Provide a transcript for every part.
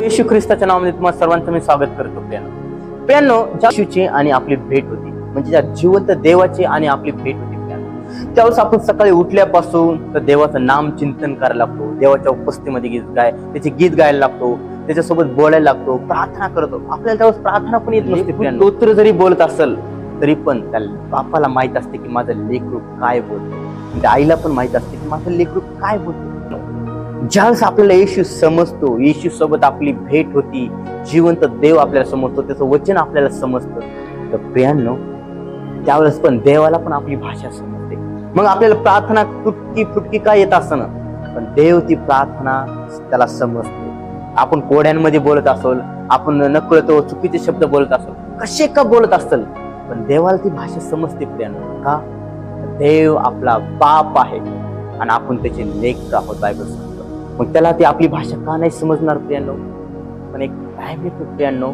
येशू ख्रिस्ताच्या नावामध्ये तुम्हाला सर्वांचं मी स्वागत करतो प्रियानो. प्रियानो ज्या आणि आपली भेट होती म्हणजे ज्या जिवंत देवाची आणि आपली भेट होती त्यावेळेस आपण सकाळी उठल्यापासून तर देवाचं नाम चिंतन करायला लागतो देवाच्या उपस्थितीमध्ये गीत गाय त्याचे गीत गायला लागतो त्याच्यासोबत बोलायला लागतो प्रार्थना करतो आपल्याला त्यावेळेस प्रार्थना पण येत नसते स्तोत्र जरी बोलत असेल तरी पण त्या बापाला माहीत असते की माझं लेकरू काय बोलतो. त्या आईला पण माहीत असते की माझं लेकरू काय बोलतो. ज्यावेळेस आपल्याला येशू समजतो येशू सोबत आपली भेट होती जिवंत देव आपल्याला समजतो त्याचं वचन आपल्याला समजतं. तर प्रियांनो त्यावेळेस पण देवाला पण आपली भाषा समजते. मग आपल्याला प्रार्थना तुटकी फुटकी काय येत असताना पण देव ती प्रार्थना त्याला समजते. आपण कोड्यांमध्ये बोलत असोल आपण नकळतो चुकीचे शब्द बोलत असोल कसे का बोलत असतील? पण देवाला ती भाषा समजते प्रियांनो. का? देव आपला बाप आहे आणि आपण त्याचे लेख आहोत बायबल मग त्याला ती आपली भाषा का नाही समजणार प्रियांनो? पण एक टाइम येतो प्रियांनो.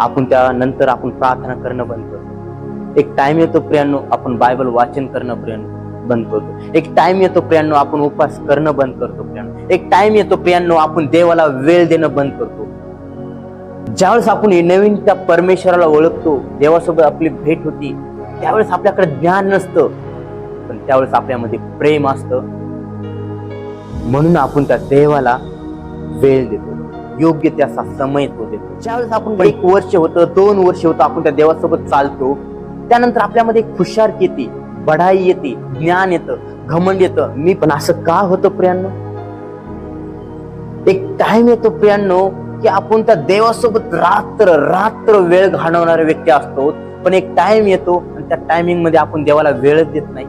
आपण त्यानंतर आपण प्रार्थना करणं बंद करतो. एक टाइम येतो प्रियांनो आपण बायबल वाचन करणं प्रियांनो बंद करतो. एक टाइम येतो प्रियांनो आपण उपवास करणं बंद करतो प्रियांनो. एक टाइम येतो प्रियांनो आपण देवाला वेळ देणं बंद करतो. ज्यावेळेस आपण नवीन त्या परमेश्वराला ओळखतो देवासोबत आपली भेट होती त्यावेळेस आपल्याकडे ज्ञान नसतं. पण त्यावेळेस आपल्यामध्ये प्रेम असतं. म्हणून आपण त्या देवाला वेळ देतो. योग्य त्याचा समय तो देतो. ज्यावेळेस आपण एक वर्ष होतं दोन वर्ष होतं आपण त्या देवासोबत चालतो त्यानंतर आपल्यामध्ये हुशारकी येते बढाई येते ज्ञान येतं घमंड येतं. मी पण असं का होतं प्रियांनो? एक टाइम येतो प्रियांनो की आपण त्या देवासोबत रात्र रात्र वेळ घालवणारे व्यक्ती असतो. पण एक टाइम येतो आणि त्या टायमिंगमध्ये आपण देवाला वेळच देत नाही.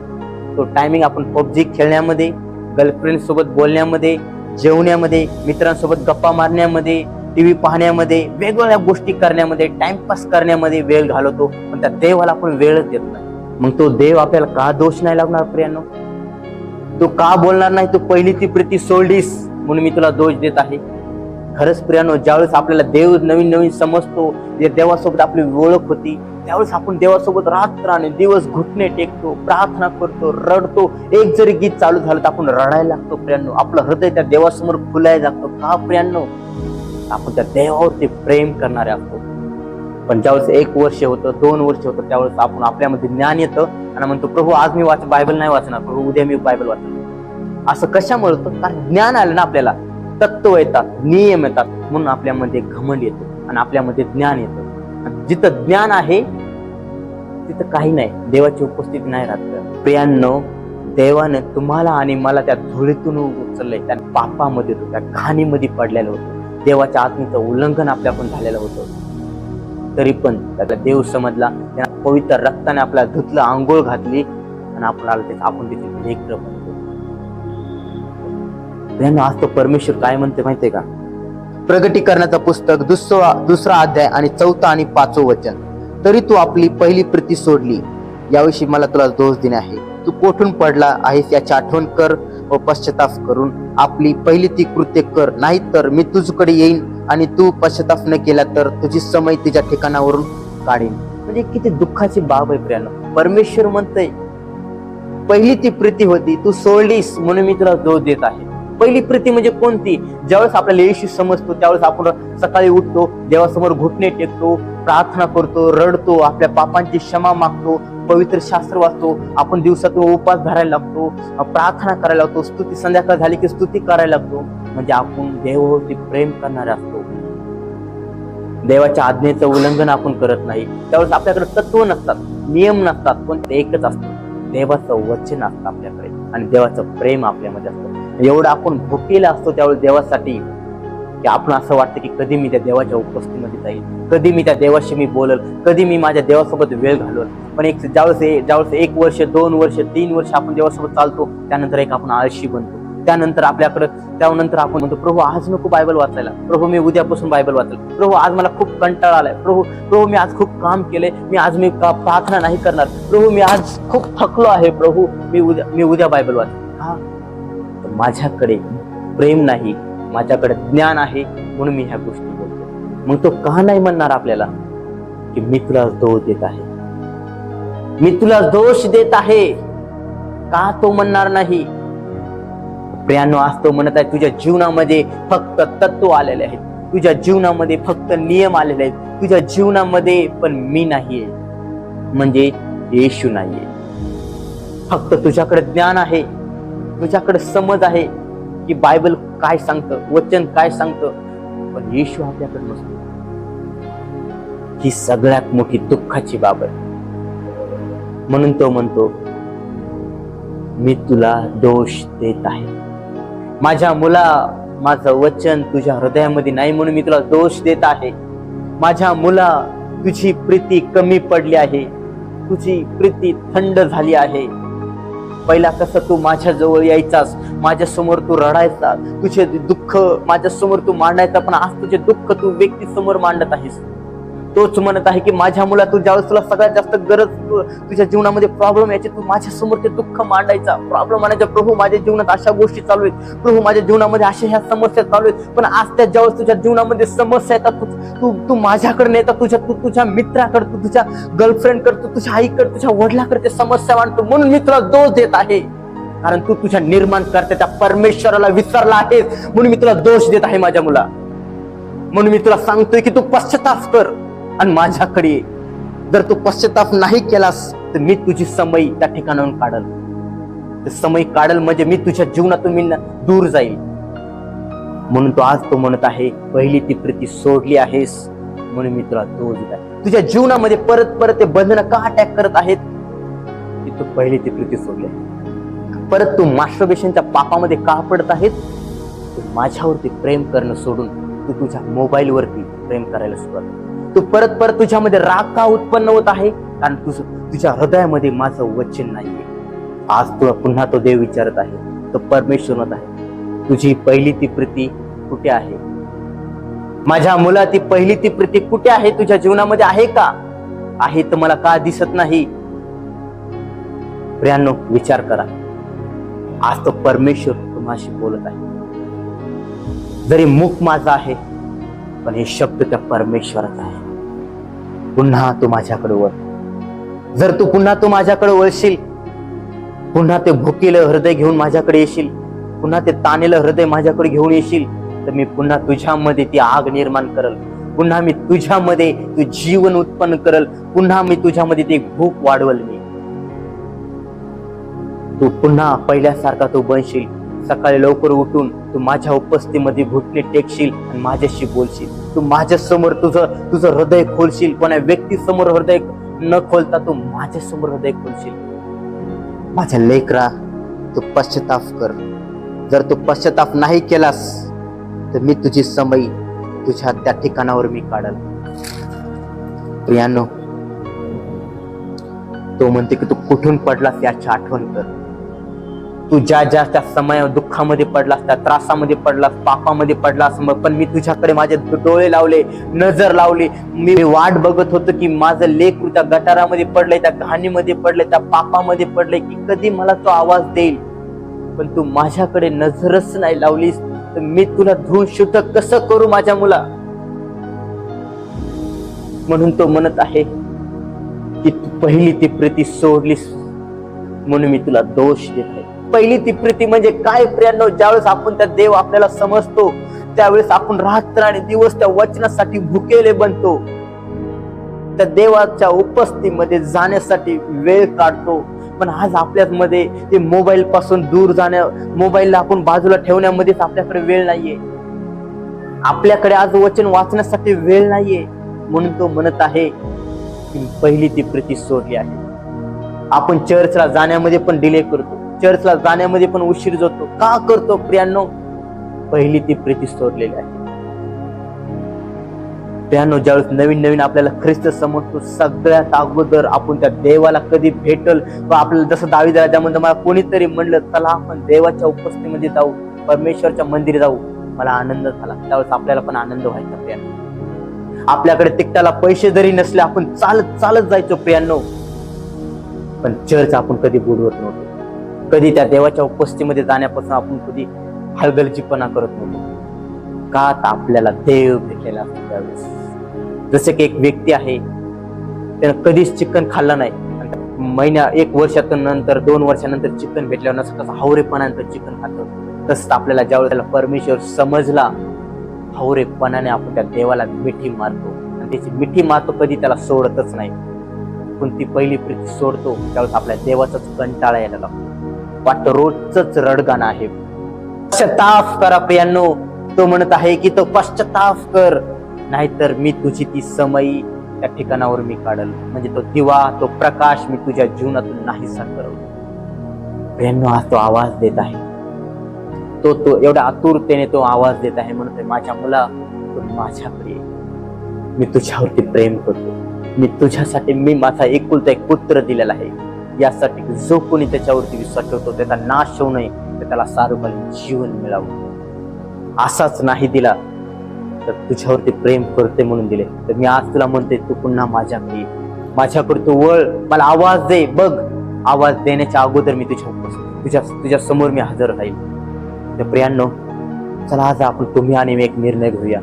तो टायमिंग आपण पबजी खेळण्यामध्ये गर्लफ्रेंड सोबत बोलण्यामध्ये जेवण्यामध्ये मित्रांसोबत गप्पा मारण्यामध्ये टी व्ही पाहण्यामध्ये वेगवेगळ्या गोष्टी करण्यामध्ये टाइमपास करण्यामध्ये वेळ घालवतो. पण त्या देवाला आपण वेळच देत नाही. मग तो देव आपल्याला का दोष नाही लागणार प्रियांनो? तो का बोलणार नाही? तू पहिली ती प्रीती सोडलीस म्हणून मी तुला दोष देत आहे. खरंच प्रियानो ज्यावेळेस आपल्याला देव नवीन नवीन समजतो जे देवासोबत आपली ओळख होती त्यावेळेस आपण देवासोबत रात्र आणि दिवस घुटणे टेकतो प्रार्थना करतो रडतो. एक जरी गीत चालू झालं तर आपण रडायला लागतो प्रियांनो. आपलं हृदय त्या देवासमोर फुलायला लागतो. का प्रियांनो? आपण त्या देवावर ते प्रेम करणारे असतो. पण ज्यावेळेस एक वर्ष होतं दोन वर्ष होतं त्यावेळेस आपण आपल्यामध्ये ज्ञान येतं आणि म्हणतो प्रभू आज मी वाच बायबल नाही वाचणार प्रभू उद्या मी बायबल वाचणार असं कशामुळे होतं? कारण ज्ञान आलं ना आपल्याला. तत्व येतात नियम येतात. म्हणून आपल्यामध्ये घमंड येतो आणि आपल्यामध्ये ज्ञान येतं. जिथं ज्ञान आहे तिथं काही नाही. देवाची उपस्थिती नाही राहत. प्रियांनो देवाने तुम्हाला आणि मला त्या धुळीतून उचललंय. त्या पापामध्ये त्या घाणीमध्ये पडलेलं होतं. देवाच्या आत्मीचं उल्लंघन आपल्याकडून झालेलं होतं. तरी पण त्याला देव समजला. त्याला पवित्र रक्ताने आपल्याला धुतलं आंघोळ घातली आणि आपल्याला ते आपण त्याची लेकर बनतो आज तो परमेश्वर काय म्हणते माहितीये का? प्रगटीकरणाचं पुस्तक दुसरा दुसरा अध्याय आणि चौथा आणि पाचवं वचन. तरी तू आपली पहिली प्रीती सोडली. याविषयी मला तुला दोष देणे आहे. तू कोठून पडला आहेस याची आठवण कर व पश्चाताप करून. आपली पहिली ती कृत्य कर. नाही तर मी तुझकडे येईन आणि तू पश्चाताप न केला तर तुझी समय तिच्या ठिकाणावरून काढीन. म्हणजे किती दुःखाची बाब आहे प्रियानो. परमेश्वर म्हणतय पहिली ती प्रीती होती तू सोडलीस म्हणून मी तुला दोष देत आहे. पहिली प्रीती म्हणजे कोणती? ज्यावेळेस आपल्याला येशू समजतो त्यावेळेस आपण सकाळी उठतो देवासमोर घुटणे टेकतो प्रार्थना करतो रडतो आपल्या पापांची क्षमा मागतो पवित्र शास्त्र वाचतो आपण दिवसातून उपास धरायला लागतो प्रार्थना करायला लागतो स्तुती संध्याकाळ झाली की स्तुती करायला लागतो. म्हणजे आपण देवावरती प्रेम करणारे असतो. देवाच्या आज्ञेचं उल्लंघन आपण करत नाही. त्यावेळेस आपल्याकडे तत्व नसतात नियम नसतात पण ते एकच असतं. देवाचं वचन असतं आपल्याकडे. आणि देवाचं प्रेम आपल्यामध्ये असतं. एवढं आपण भुकेला असतो त्यावेळेस देवासाठी की आपण असं वाटतं की कधी मी त्या देवाच्या उपस्थितीमध्ये जाईल. कधी मी त्या देवाशी मी बोलल कधी मी माझ्या देवासोबत वेळ घालवल. पण एक ज्यावेळेस ज्यावेळेस एक वर्ष दोन वर्ष तीन वर्ष आपण देवासोबत चालतो त्यानंतर एक आपण आळशी बनतो. त्यानंतर आपल्याकडे त्यानंतर आपण म्हणतो प्रभू आज नको बायबल वाचायला. प्रभू मी उद्यापासून बायबल वाचेल. प्रभू आज मला खूप कंटाळा आलाय. प्रभू प्रभू मी आज खूप काम केलंय. मी आज मी प्रार्थना नाही करणार. प्रभू मी आज खूप थकलो आहे. प्रभू मी उद्या मी उद्या बायबल वाचेल. हा माझ्याकडे प्रेम नाही माझ्याकडे ज्ञान आहे म्हणून मी ह्या गोष्टी बोलतो. मग तो का नाही म्हणणार आपल्याला की मी तुला दोष देत आहे? मी तुला दोष देत आहे. का तो म्हणणार नाही? प्रियानो आज तो म्हणत आहे तुझ्या जीवनामध्ये फक्त तत्व आलेले आहेत. तुझ्या जीवनामध्ये फक्त नियम आलेले आहेत. तुझ्या जीवनामध्ये पण मी नाहीये. म्हणजे येशू नाहीये. फक्त तुझ्याकडे ज्ञान आहे. तुझ्याकडे समज आहे की बायबल काय सांगतं वचन काय सांगतं पण येशू आपल्याकडे नसतो. ही सगळ्यात मोठी दुःखाची बाब आहे. म्हणून तो म्हणतो मी तुला दोष देत आहे. माझ्या मुला माझं वचन तुझ्या हृदयामध्ये नाही म्हणून मी तुला दोष देत आहे. माझ्या मुला तुझी प्रीती कमी पडली आहे. तुझी प्रीती थंड झाली आहे. पहिला कसं तू माझ्या जवळ यायचास? माझ्यासमोर तू रडायचा तुझे दुःख माझ्यासमोर तू मांडायचा पण आज तुझे दुःख तू व्यक्ती समोर मांडत आहेस. तोच म्हणत आहे की माझ्या मुला तू ज्यावेळेस तुला सगळ्यात जास्त गरज तुझ्या जीवनामध्ये प्रॉब्लेम यायचे तू माझ्यासमोर ते दुःख मांडायचा. प्रॉब्लेम मांडायचा प्रभू माझ्या जीवनात अशा गोष्टी चालू आहेत. प्रभू माझ्या जीवनामध्ये अशा ह्या समस्या चालू आहेत. पण आज त्या ज्यावेळेस तुझ्या जीवनामध्ये समस्या येतात तू तू तू माझ्याकडे नेता तुझ्या तू तुझ्या मित्राकडे तू तुझ्या गर्लफ्रेंडकडे करतो तुझ्या आईकडे तुझ्या वडिलाकडे ते समस्या मांडतो. म्हणून मी तुला दोष देत आहे. कारण तू तुझ्या निर्माण करते त्या परमेश्वराला विसरला आहेस. म्हणून मी तुला दोष देत आहे माझ्या मुला. म्हणून मी तुला सांगतोय की तू पश्चाताप कर. आणि माझ्याकडे जर तू पश्चाताप नाही केलास तर मी तुझी समय त्या ठिकाणाहून काढल. ते समय काढल म्हणजे मी तुझ्या जीवनातून मी दूर जाईल. म्हणून तो आज तो म्हणत आहे पहिली ती प्रीती सोडली आहेस म्हणून मी तुला दोष देत आहे तुझ्या जीवनामध्ये परत परत ते बंधन का अटॅक करत आहेत? की तू पहिली ती प्रीती सोडली आहे. परत तू मास्टरबेशनच्या पापामध्ये का पडत आहेत? तू माझ्यावरती प्रेम करणं सोडून तू तुझ्या मोबाईलवरती प्रेम करायला सुरुवात तू परत परत तुझ्यामध्ये राग का उत्पन्न होत आहे? कारण तुझ तुझ्या हृदयामध्ये माझं वचन नाहीये. आज तुला पुन्हा तो देव विचारत आहे तो परमेश्वर म्हणत आहे तुझी पहिली ती प्रीती कुठे आहे? माझ्या मुला ती पहिली ती प्रीती कुठे आहे? तुझ्या जीवनामध्ये आहे का? आहे तर मला का दिसत नाही? प्रियांनो विचार करा. आज तो परमेश्वर तुम्हाशी बोलत आहे. जरी मुख माझा आहे पण हे शब्द त्या परमेश्वराचा आहे. पुन्हा तू माझ्याकडे वळ. जर तू पुन्हा तू माझ्याकडे वळशील पुन्हा ते भुकेलं हृदय घेऊन माझ्याकडे येशील पुन्हा ते तानेलं हृदय माझ्याकडे घेऊन येशील तर मी पुन्हा तुझ्यामध्ये ती आग निर्माण करल. पुन्हा मी तुझ्यामध्ये तू जीवन उत्पन्न करल. पुन्हा मी तुझ्यामध्ये ती भूक वाढवल मी. तू पुन्हा पहिल्यासारखा तू बनशील. सकाळी लवकर उठून तू माझ्या उपस्थितीमध्ये घुटणे टेकशील आणि माझ्याशी बोलशील. तू माझ्यासमोर तुझं तुझं हृदय खोलशील. कोणा व्यक्ती समोर हृदय न खोलता तू माझ्यासमोर हृदय खोलशील. माझ्या लेकरा तू पश्चाताप कर. जर तू पश्चाताप नाही केलास तर मी तुझी समय तुझ्या त्या ठिकाणावर मी काढल. प्रियानो तो म्हणते की तू कुठून पडलास याची आठवण कर. तू ज्या ज्या त्या समय दुःखामध्ये पडलास त्या त्रासामध्ये पडलास पापामध्ये पडलास मग पण मी तुझ्याकडे माझे डोळे लावले नजर लावली. मी वाट बघत होतो की माझं लेख त्या गटारामध्ये पडलंय त्या घाणीमध्ये पडलंय त्या पापामध्ये पडलंय की कधी मला तो आवाज देईल. पण तू माझ्याकडे नजरच नाही लावलीस तर मी तुला धुवून शुद्ध कसं करू माझ्या मुला? म्हणून तो म्हणत आहे की तू पहिली ती प्रीती सोडलीस म्हणून मी तुला दोष देत आहे पहिली ती प्रीती म्हणजे काय प्रियांनो ज्यावेळेस आपण त्या देव आपल्याला समजतो त्यावेळेस आपण रात्र आणि दिवस त्या वचनासाठी भुकेले बनतो. त्या देवाच्या उपस्थितीमध्ये जाण्यासाठी वेळ काढतो. पण आज आपल्यामध्ये ते मोबाईल पासून दूर जाण्या मोबाईलला आपण बाजूला ठेवण्यामध्येच आपल्याकडे वेळ नाहीये. आपल्याकडे आज वचन वाचण्यासाठी वेळ नाहीये. म्हणून तो म्हणत आहे की पहिली ती प्रीती सोडली आहे. आपण चर्चला जाण्यामध्ये पण डिले करतो. चर्चला जाण्यामध्ये पण उशीर जातो. का करतो? प्रियांनो पहिली ती प्रीती सोडलेली आहे. प्रियांनो ज्यावेळेस नवीन नवीन आपल्याला ख्रिस्त समजतो सगळ्यात अगोदर आपण त्या देवाला कधी भेटल व आपल्याला जसं दावी झाला त्यामध्ये मला कोणीतरी म्हणलं चला आपण देवाच्या उपस्थितीमध्ये जाऊ परमेश्वरच्या मंदिरी जाऊ. मला आनंद झाला. त्यावेळेस आपल्याला पण आनंद व्हायचा प्रियांनो. आपल्याकडे तिकटाला पैसे जरी नसले आपण चालत चालत जायचो प्रियांनो. पण चर्च आपण कधी बुडवत नव्हतो. कधी त्या देवाच्या उपस्थितीमध्ये जाण्यापासून आपण कधी हलगलजीपणा करत नव्हतो का तर आपल्याला देव भेटलेला असतो त्यावेळेस? जसे की एक व्यक्ती आहे त्यानं कधीच चिकन खाल्लं नाही. महिन्या एक वर्षातून नंतर दोन वर्षानंतर चिकन भेटल्यावर नसं कसं हावरेपणानंतर चिकन खातो. तसंच आपल्याला ज्यावेळेस त्याला परमेश्वर समजला हावरेपणाने आपण त्या देवाला मिठी मारतो. आणि त्याची मिठी मारतो कधी त्याला सोडतच नाही. पण ती पहिली प्रीती सोडतो त्यावेळेस आपल्या देवाचाच कंटाळा यायला लागतो. वाटतं रोजच रडगाणं आहे. पश्चाताप कर प्रियांनो. तो म्हणत आहे की तो पश्चाताप कर. नाहीतर मी तुझी ती समयी त्या ठिकाणावर मी काढल. म्हणजे तो दिवा तो प्रकाश मी तुझ्या जीवनातून नाहीसा करव प्रियांनो आज तो आवाज देत आहे. तो तो एवढ्या आतुरतेने तो आवाज देत आहे. म्हणत आहे माझ्या मुला तू माझ्याकडे मी तुझ्यावरती प्रेम करतो. मी तुझ्यासाठी मी माझा एकुलता एक पुत्र दिलेला आहे. यासाठी जो कोणी त्याच्यावरती विश्वास ठेवतो त्याचा नाश होऊ नये तर त्याला सार्वकालीन जीवन मिळावं. असाच नाही दिला तर तुझ्यावरती प्रेम करते म्हणून दिले. तर मी आज तुला म्हणते तू पुन्हा माझ्याकडे ये. माझ्याकडे तू वळ मला आवाज दे बघ. आवाज देण्याच्या अगोदर मी तुझ्या तुझ्या तुझ्या समोर मी हजर राहील तर प्रियांनो चला आज आपण तुम्ही आणि मी एक निर्णय घेऊया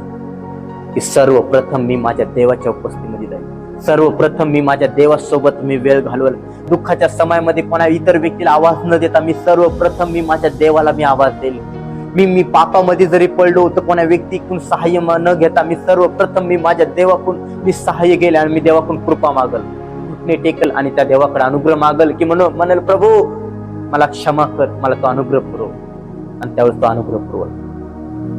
की सर्वप्रथम मी माझ्या देवाच्या उपस्थितीमध्ये जाईल सर्वप्रथम मी माझ्या देवासोबत मी वेळ घालवल. दुःखाच्या समयामध्ये कोणा इतर व्यक्तीला आवाज न देता मी सर्वप्रथम मी माझ्या देवाला मी आवाज देईल मी मी पापामध्ये जरी पडलो तर कोणा व्यक्तीकडून सहाय्य म- न घेता मी सर्वप्रथम मी माझ्या देवाकडून मी सहाय्य गेले आणि मी देवाकडून कृपा मागल. घुटणे टेकल आणि त्या देवाकडे अनुग्रह मागल की म्हणून म्हणाल प्रभू मला क्षमा कर मला तो अनुग्रह पुरव. आणि त्यावेळेस तो अनुग्रह पुरवल.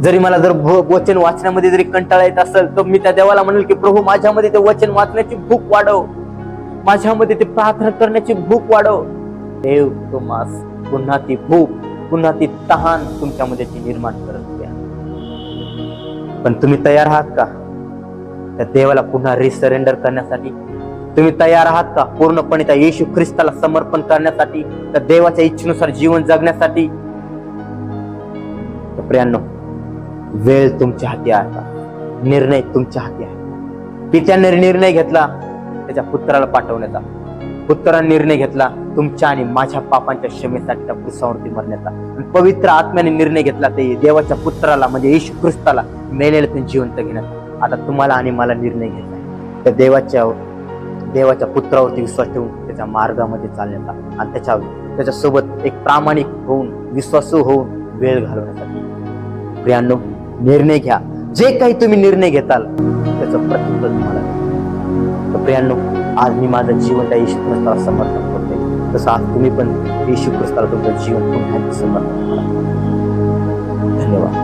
जरी मला जर वचन वाचण्यामध्ये जरी कंटाळा येत असेल तर मी त्या देवाला म्हणेल की प्रभू माझ्यामध्ये ते वचन वाचण्याची भूक वाढव. माझ्यामध्ये ते प्रार्थना करण्याची भूक वाढव. देव तुम्हास पुन्हा ती भूक पुन्हा ती तहान तुमच्यामध्ये ती निर्माण करत द्या पण तुम्ही तयार आहात का? त्या देवाला पुन्हा रिसरेंडर करण्यासाठी? तुम्ही तयार आहात का? पूर्णपणे त्या येशू ख्रिस्ताला समर्पण करण्यासाठी त्या देवाच्या इच्छेनुसार जीवन जगण्यासाठी? तर प्रियांनो वेळ तुमच्या हाती आहे. आता निर्णय तुमच्या हाती आहे. पित्याने निर्णय घेतला त्याच्या पुत्राला पाठवण्याचा. पुत्राने निर्णय घेतला तुमच्या आणि माझ्या पापांच्या क्षमेसाठी त्या पुरुषावरती मरण्याचा. पवित्र आत्म्याने निर्णय घेतला ते देवाच्या पुत्राला म्हणजे येशू ख्रिस्ताला मेलेलं जिवंत घेण्याचा आता तुम्हाला आणि मला निर्णय घ्यायचा आहे. त्या देवाच्या देवाच्या पुत्रावरती विश्वास ठेवून त्याच्या मार्गामध्ये चालण्याचा आणि त्याच्या त्याच्यासोबत एक प्रामाणिक होऊन विश्वासू होऊन वेळ घालवण्यासाठी. प्रियांनो निर्णय घ्या. जे काही तुम्ही निर्णय घेताल त्याचं प्रत्युत्तर तुम्हाला प्रियांनो आज मी माझं जीवन त्या येशू ख्रिस्ताला समर्पण करते तसं आज तुम्ही पण येशू ख्रिस्ताला तुमचं जीवन पुन्हा एकदा समर्पण करा. धन्यवाद.